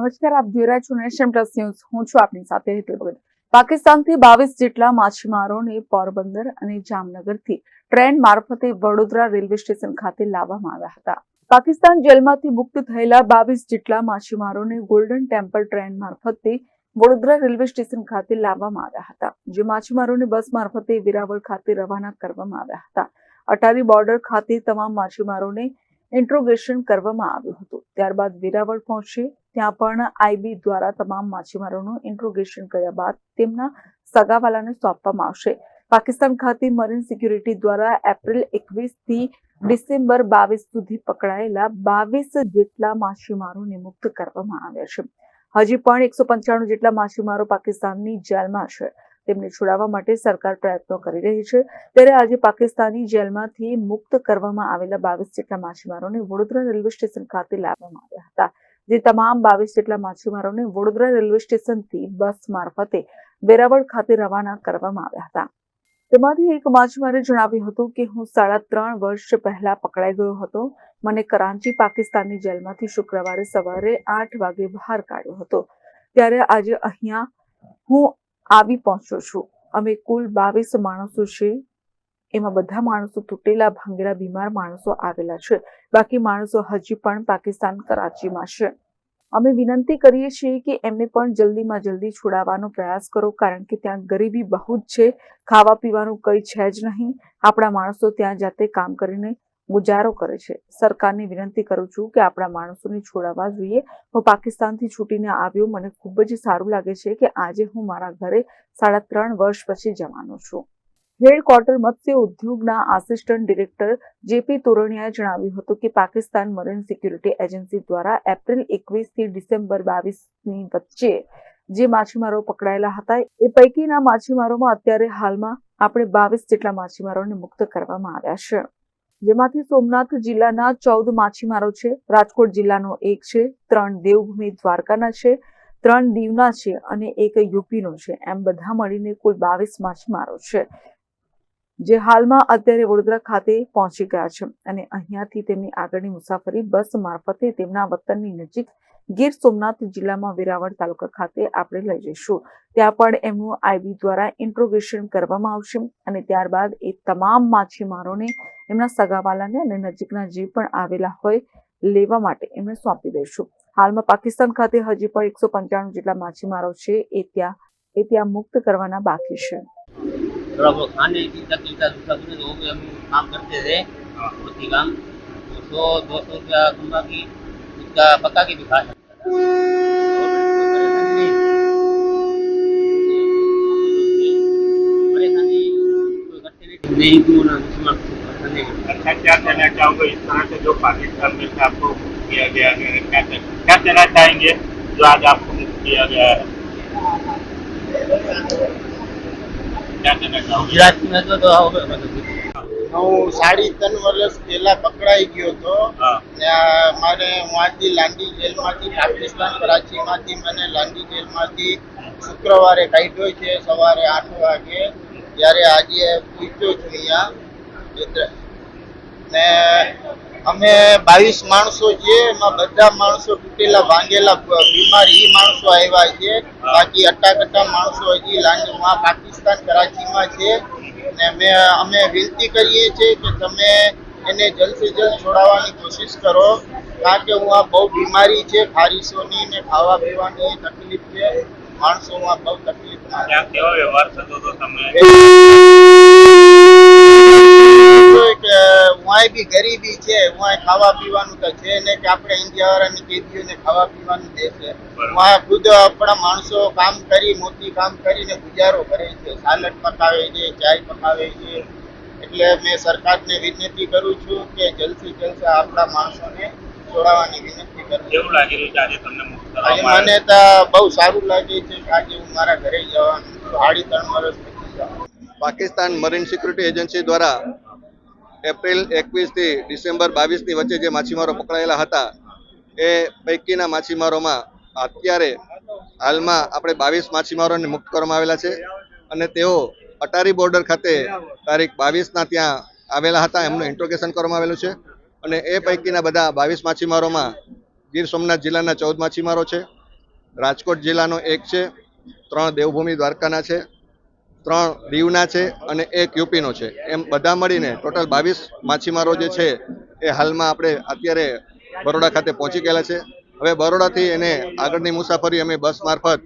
નમસ્કાર, આપ જોઈ રહ્યા છો નેશન પ્લસ ન્યૂઝ. હું છું આપની સાથે હેતુ ભગત. પાકિસ્તાનથી બાવીસ જેટલા માછીમારોને પોરબંદર અને જામનગરથી ટ્રેન મારફતે વડોદરા રેલવે સ્ટેશન ખાતે લાવવામાં આવ્યા હતા. પાકિસ્તાન જેલમાંથી મુક્ત થયેલા બાવીસ જેટલા માછીમારોને ગોલ્ડન ટેમ્પલ ટ્રેન મારફતે વડોદરા રેલવે સ્ટેશન ખાતે લાવવામાં આવ્યા હતા, જે માછીમારોને બસ મારફતે વેરાવળ ખાતે રવાના કરવામાં આવ્યા હતા. અટારી બોર્ડર ખાતે તમામ માછીમારોને ઇન્ટ્રોગેશન કરવામાં આવ્યું હતું. ત્યારબાદ વેરાવળ પહોંચી ત્યાં પણ આઈબી દ્વારા તમામ માછીમારોનું ઇન્ટ્રોગેશન કર્યા બાદ તેમના સગાવાલાને સોંપવામાં આવશે. પાકિસ્તાન ખાતે મરીન સિક્યુરિટી દ્વારા એપ્રિલ એકવીસથી ડિસેમ્બર બાવીસ સુધી પકડાયેલા બાવીસ જેટલા માછીમારોને મુક્ત કરવામાં આવ્યા છે. હજી પણ એકસો પંચાણું જેટલા માછીમારો પાકિસ્તાનની જેલમાં છે. તેમને છોડાવવા માટે સરકાર પ્રયત્નો કરી રહી છે. ત્યારે આજે પાકિસ્તાની જેલમાંથી મુક્ત કરવામાં આવેલા બાવીસ જેટલા માછીમારોને વડોદરા રેલવે સ્ટેશન ખાતે લાવવામાં આવ્યા હતા. જે તમામ બાવીસ જેટલા માછીમારોને વડોદરા રેલવે સ્ટેશનથી બસ મારફતે વેરાવળ ખાતે રવાના કરવામાં આવ્યા હતા. તેમાંથી એક માછીમારે જણાવ્યું હતું કે હું સાડા ત્રણ વર્ષ પહેલા પકડાઈ ગયો હતો. મને કરાંચી, પાકિસ્તાનની જેલમાંથી શુક્રવારે સવારે આઠ વાગે બહાર કાઢ્યો હતો. ત્યારે આજે અહીંયા હું આવી પહોંચ્યો છું. અમે કુલ બાવીસ માણસો છે એમાં બધા માણસો તૂટેલા, ભાંગેલા, બીમાર માણસો આવેલા છે. બાકી માણસો હજી પણ પાકિસ્તાન કરાચીમાં છે. અમે વિનંતી કરીએ છીએ કે એમને પણ જલ્દીમાં જલ્દી છોડાવવાનો પ્રયાસ કરો, કારણ કે ત્યાં ગરીબી બહુ જ છે. ખાવા પીવાનું કંઈ છે જ નહીં. આપણા માણસો ત્યાં જાતે કામ કરીને ગુજારો કરે છે. સરકારને વિનંતી કરું છું કે આપણા માણસોને છોડાવવા જોઈએ. હું પાકિસ્તાનથી છૂટીને આવ્યો. મને ખૂબ જ સારું લાગે છે કે આજે હું મારા ઘરે સાડા ત્રણ વર્ષ પછી જવાનો છું. હેડક્વાર્ટર મત્સ્ય ઉદ્યોગના આસિસ્ટન્ટ ડિરેક્ટર જેપી તોરણિયાએ જણાવ્યું હતું કે પાકિસ્તાન મરીન સિક્યુરિટી એજન્સી દ્વારા એપ્રિલ એકવીસથી ડિસેમ્બર બાવીસની વચ્ચે જે માછીમારો પકડાયેલા હતા, એ પૈકીના માછીમારોમાં અત્યારે હાલમાં આપણે બાવીસ જેટલા માછીમારોને મુક્ત કરવામાં આવ્યા છે. જેમાંથી સોમનાથ જિલ્લાના ચૌદ માછીમારો છે, રાજકોટ જિલ્લાનો એક છે, ત્રણ દેવભૂમિ દ્વારકાના છે, ત્રણ દીવના છે અને એક યુપીનો છે. એમ બધા મળીને કુલ બાવીસ માછીમારો છે. જે હાલમાં અત્યારે વડોદરા ખાતે પહોંચી ગયા છે. અને અહીંયાથી તેમની આગળની મુસાફરી બસ મારફતે તેમના વતનની નજીક ગીર સોમનાથ જિલ્લામાં વેરાવળ તાલુકા ખાતે આપણે લઈ જઈશું. ત્યાં પણ એમનું આઈબી દ્વારા ઇન્ટ્રોગેશન કરવામાં આવશે અને ત્યારબાદ એ તમામ માછીમારોને એમના સગાવાલાને અને નજીકના જે પણ આવેલા હોય લેવા માટે એમને સોંપી દઈશું. હાલમાં પાકિસ્તાન ખાતે હજી પણ એકસો પંચાણું જેટલા માછીમારો છે એ ત્યાં એ ત્યાં મુક્ત કરવાના બાકી છે. थोड़ा बहुत खाने की तकलीफ़ दूसरा कुछ वो भी हम काम करते थे कुर्ती काम। तो सौ दो सौ रुपया कमा की उसका पक्का की भी खा सकता था नहीं क्यों ना? करने अच्छा क्या कहना चाहोगे? इस तरह से जो पाकिस्तान में आपको किया गया है क्या क्या कहना चाहेंगे जो आज आपको मुक्त किया गया है? હું સાડી ત્રણ વર્ષ પહેલા પકડાઈ ગયો હતો. મારે હું લાંડી જેલમાંથી પાકિસ્તાન કરાચીમાંથી મને લાંડી જેલમાંથી શુક્રવારે કાઢ્યો છે સવારે આઠ વાગે. ત્યારે આજે પૂછ્યો છું અહીંયા. ને અમે બાવીસ માણસો છે એમાં બધા માણસો તૂટેલા ભાંગેલા બીમાર એ માણસો આવ્યા છે. બાકી અટાકટા માણસો હજી લાંડીમાં પાકિસ્તાન કરાચીમાં છે. ને મેં અમે વિનંતી કરીએ છીએ કે તમે એને જલ્દથી જલ્દ છોડાવવાની કોશિશ કરો. કારણ કે હું આ બહુ બીમારી છે ખારીશોની ને ખાવા પીવાની તકલીફ છે. માણસોમાં બહુ તકલીફ. કેવો વ્યવહાર થતો હતો તમે? વાંય બી ગરીબી છે વાંય ખાવા પીવાનું તો છે ને કે આપણે ઇન્ડિયા વાળાની કેદીઓને ખાવા પીવાનું દે છે. વાંય ખુદ આપણા માણસો કામ કરી મોટી કામ કરીને ગુજારો કરે છે. સાલડ પકાવે છે ચાય પકાવે છે. એટલે મેં સરકારને વિનંતી કરું છું કે જલ્દથી જલ્દ આપણા માણસોને છોડાવવાની વિનંતી કરું એવું કેવું લાગી રહ્યું છે આજે તમને મને તો બહુ સારું લાગે છે કે આજે હું મારા ઘરે જવાનું સાડી ત્રણ વર્ષ પાકિસ્તાન મરીન સિક્યુરિટી એજન્સી દ્વારા એપ્રિલ એકવીસથી ડિસેમ્બર બાવીસની વચ્ચે જે માછીમારો પકડાયેલા હતા, એ પૈકીના માછીમારોમાં અત્યારે હાલમાં આપણે બાવીસ માછીમારોને મુક્ત કરવામાં આવેલા છે અને તેઓ અટારી બોર્ડર ખાતે તારીખ બાવીસના ત્યાં આવેલા હતા, એમનું ઇન્ટ્રોગેશન કરવામાં આવેલું છે. અને એ પૈકીના બધા બાવીસ માછીમારોમાં ગીર સોમનાથ જિલ્લાના ચૌદ માછીમારો છે, રાજકોટ જિલ્લાનો એક છે, ત્રણ દેવભૂમિ દ્વારકાના છે ત્રણ દીવના છે અને એક યુપીનો છે. એમ બધા મળીને ટોટલ બાવીસ માછીમારો જે છે એ હાલમાં આપણે અત્યારે બરોડા ખાતે પહોંચી ગયેલા છે. હવે બરોડાથી એને આગળની મુસાફરી અમે બસ મારફત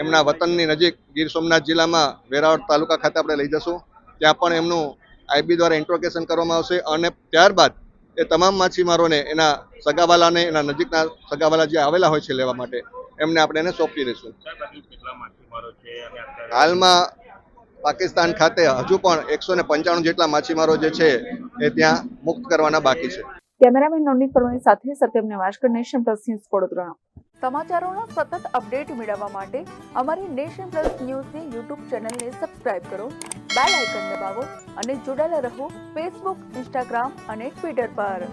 એમના વતનની નજીક ગીર સોમનાથ જિલ્લામાં વેરાવળ તાલુકા ખાતે આપણે લઈ જશું. ત્યાં પણ એમનું આઈબી દ્વારા ઇન્ટ્રોગેશન કરવામાં આવશે અને ત્યારબાદ એ તમામ માછીમારોને એના સગાવાલાને એના નજીકના સગાવાલા જે આવેલા હોય છે લેવા માટે એમને આપણે એને સોંપી દઈશું. હાલમાં પાકિસ્તાન ખાતે હજુ પણ એકસો ને પંચાણું જેટલા માછીમારો જે છે એ ત્યાં મુક્ત કરવાના બાકી છે. કેમેરામેન નવનીત પરમાની સાથે Satyam Nevashkar nation plus news Vadodara. સમાચારોનો સતત અપડેટ મેળવવા માટે અમારી નેશન પ્લસ ન્યૂઝની યુટ્યુબ ચેનલને સબસ્ક્રાઇબ કરો બેલ આઇકન દબાવો અને જોડાયેલા રહો ફેસબુક ઇન્સ્ટાગ્રામ અને ટ્વિટર પર.